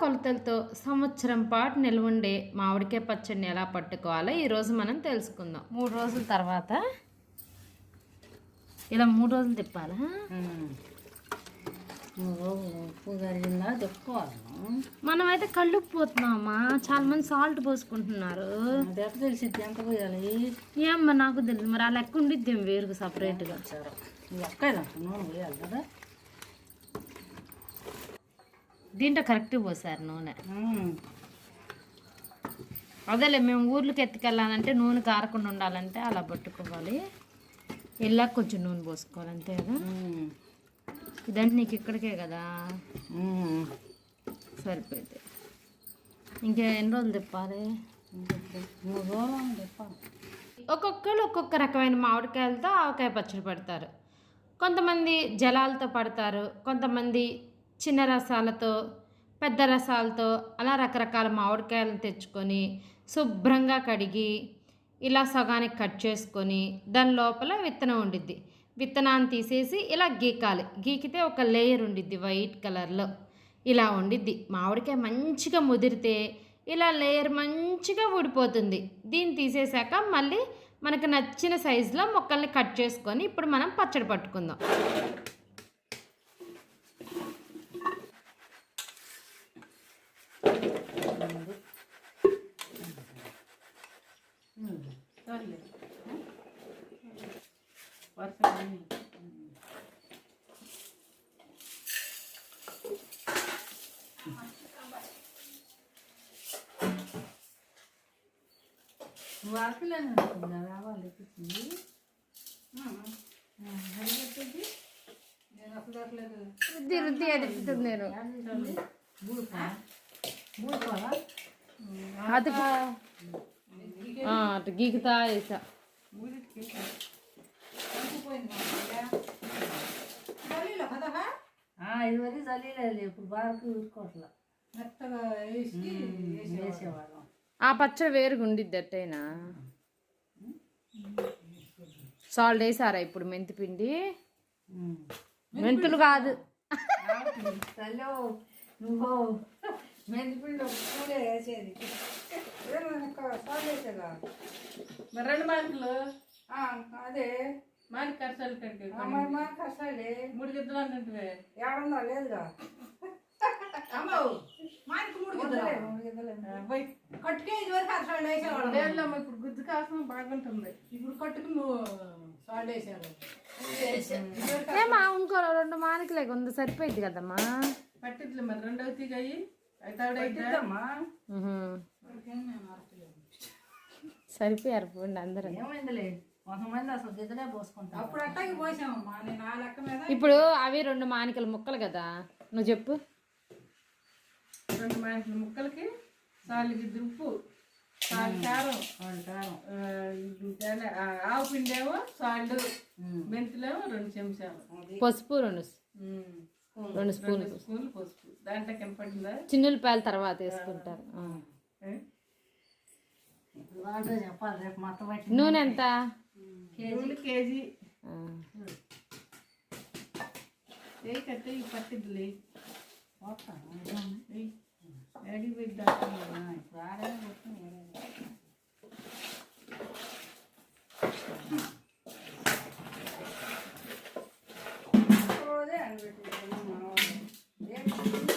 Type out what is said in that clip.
కొలతలతో సంవత్సరం పాటు నిల్వ ఉండే మామిడికాయ పచ్చడిని ఎలా పట్టుకోవాలో ఈరోజు మనం తెలుసుకుందాం. మూడు రోజుల తర్వాత ఇలా మూడు రోజులు తిప్పాలా? ఉప్పు కరిగిందా చెప్పుకోవాలి మనమైతే కళ్ళు పోతున్నామా? చాలా మంది సాల్ట్ పోసుకుంటున్నారు. ఎట్లా తెలిసిద్ది? ఎంత పోయాలి? ఏమ్మా నాకు తెలియదు మరి ఆ లెక్క ఉండిద్ది వేరుగా సపరేట్గా ఒక్కదంట నూనె పోయాలి కదా? దీంట్లో కరెక్ట్ పోసారు నూనె. అదేలే మేము ఊర్లకు ఎత్తుకెళ్ళాలంటే నూనె కారకుండా ఉండాలంటే అలా పట్టుకోవాలి. ఇలా కొంచెం నూనె పోసుకోవాలి అంతే కదా. ఇదంటే నీకు ఇక్కడికే కదా. సరిపోయింది. ఇంకా ఎన్ని రోజులు తిప్పాలి? మూడు రోజులు చెప్పాలి ఒక్కొక్కరు ఒక్కొక్క రకమైన మామిడికాయలతో ఆవకాయ పచ్చడి పెడతారు. కొంతమంది జలాలతో పడతారు కొంతమంది చిన్న రసాలతో పెద్ద రసాలతో అలా రకరకాల మామిడికాయలను తెచ్చుకొని శుభ్రంగా కడిగి ఇలా సగానికి కట్ చేసుకొని దాని లోపల విత్తనం ఉండిద్ది. విత్తనాన్ని తీసేసి ఇలా గీకాలి. గీకితే ఒక లేయర్ ఉండిద్ది వైట్ కలర్లో. ఇలా ఉండిద్ది. మామిడికాయ మంచిగా ముదిరితే ఇలా లేయర్ మంచిగా ఊడిపోతుంది. దీన్ని తీసేశాక మళ్ళీ మనకు నచ్చిన సైజులో మొక్కల్ని కట్ చేసుకొని ఇప్పుడు మనం పచ్చడి పట్టుకుందాం. రావాలి ఎక్కింది రుద్ది రుద్ది ఎదుగుతుంది నేను. అటు గీకుతా వేసా. ఇది వరకు చలిలేదు ఇప్పుడు బాగా ఊరుకోవట్లా. మెత్తగా వేసి వేసేవాళ్ళం. ఆ పచ్చడి వేరుగా ఉండిద్ది అట్టయినా సాల్ట్ వేసారా ఇప్పుడు మెంతి పిండి మెంతులు కాదు. చల్లో నువ్వు మెంతిపిండి పూలే వేసేది. రెండు మార్కులు అదే. మార్క్ కష్టాలు కంటే అమ్మాయి మా కష్టాలే మూడు గిద్దలు అంటే ఏడుందా లేదుగా. పోయి కట్టుకే ఇది వరకు అసలు వేసేవాడు లేదులేమ్మా ఇప్పుడు గుజ్జు కాసం బాగుంటుంది. ఇప్పుడు కట్టుకు నువ్వు సాల్ట్ వేసావు ఏమా ఇంకో రెండు మానికలేక ఉంది సరిపోయింది కదమ్మా. పట్టిద్లే మరి రెండవ ఆవిడైతే ఉహు. సరిపోయారు పోండి అందరూ. ఏమైందిలే? కొంతమంది అసలు గిద్దలే పోసుకుంటారు. అప్పుడు అట్టకి పోసామమ్మా నేను ఆ లెక్క మీద ఇప్పుడు అవి రెండు మానికల ముక్కలు కదా నువ్వు చెప్పు. రెండు మాంకుల ముక్కలకి సాలు గిద్ద ఉప్పు సాలు కారం అంటారు ఆ, ఇది తేలే, ఆ, ఆవు పిండేమో సాల్ట్ మెంతులేమో రెండు చెంచాలు. పసుపు రెండు. రెండు స్పూన్లు స్పూన్లు పసుపు. దాంట్లో కనపడిందా చిన్నులపాయల తర్వాత వేసుకుంటారు. నూనె ఎంత? ಎರಡು ಕೆ ಜಿ ಏಕತ್ತೆ ಇಪ್ಪತ್ತಿರಲಿ ರೆಡಿ ಬಿದ್ದ ಹೋದೆ ಅನ್ಬಿಟ್ಟು